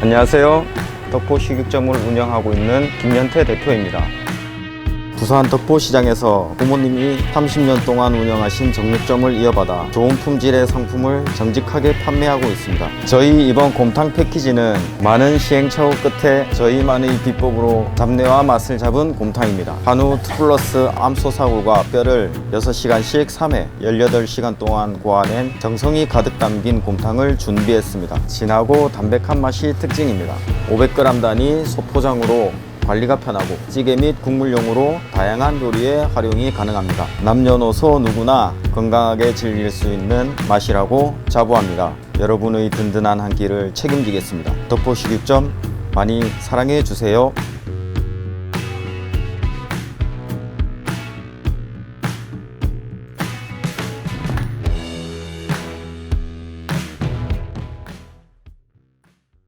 안녕하세요. 덕포 식육점을 운영하고 있는 김현태 대표입니다. 부산 덕포시장에서 부모님이 30년 동안 운영하신 정육점을 이어받아 좋은 품질의 상품을 정직하게 판매하고 있습니다. 저희 이번 곰탕 패키지는 많은 시행착오 끝에 저희만의 비법으로 잡내와 맛을 잡은 곰탕입니다. 한우 플러스 암소사구가 뼈를 6시간씩 3회 18시간 동안 고아낸 정성이 가득 담긴 곰탕을 준비했습니다. 진하고 담백한 맛이 특징입니다. 500g 단위 소포장으로 관리가 편하고 찌개 및 국물용으로 다양한 요리에 활용이 가능합니다. 남녀노소 누구나 건강하게 즐길 수 있는 맛이라고 자부합니다. 여러분의 든든한 한 끼를 책임지겠습니다. 덕포식육점 많이 사랑해 주세요.